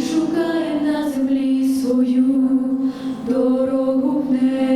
Шукає на землі свою дорогу в небо.